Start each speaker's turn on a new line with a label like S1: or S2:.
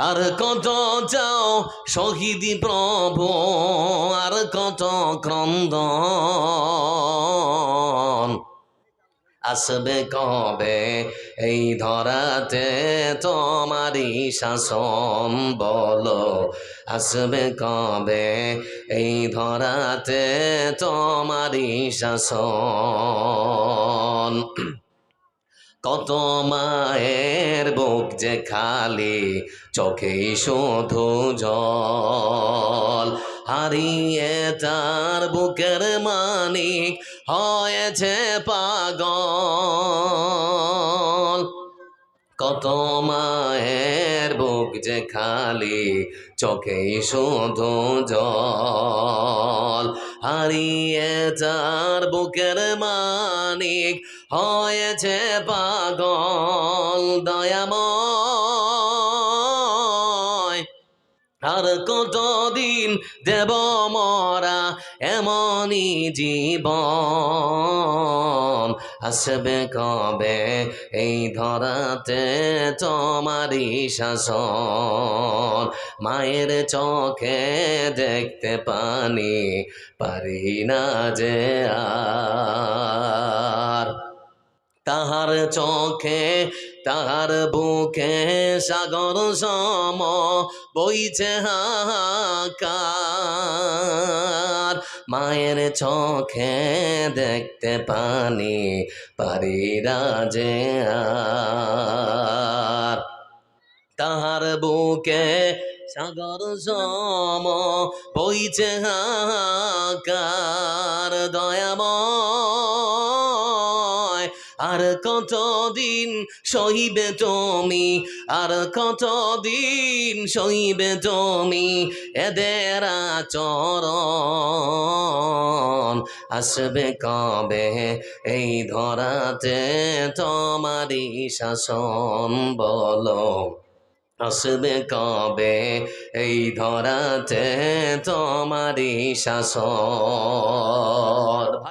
S1: আর কত চাও শহীদি প্রভু? আর কত ক্রন্দন? আসবে কবে? এই ধরাতে তোমারই শাসন বলো। আসবে কবে? এই ধরাতে তোমারই শাসন। কত মায়ের বুক যে খালি চোখেই শুধু জল। হারিয়ে তার বুকের মানিক হয়েছে পাগল। কত মায়ের বুক যে খালি চোখেই শুধু জল। হারিয়ে তার বুকের মানিক হয়েছে পাগল দয়াময়। আর কতদিন দেব মরা এমনই জীবন? আসবে কবে এই ধরাতে তোমারই শাসন? মায়ের চোখে দেখতে পানি, পারি না যে আর। তাহার চোখে, তাহার বুকে সাগর সম বইছে হাহাকার। মায়ের চোখে দেখতে পানি, পারি রাজে আর। তাহার বুকে সাগর সম বইছে হাহাকার দয়াময়। আর কতদিন সহিবে তুমি আর কতদিন সহিবে তুমি এদের আচরণ। আসবে কবে এই ধরাতে তোমারই শাসন বলো। আসবে কবে? এই ধরাতে তোমারই শাসন।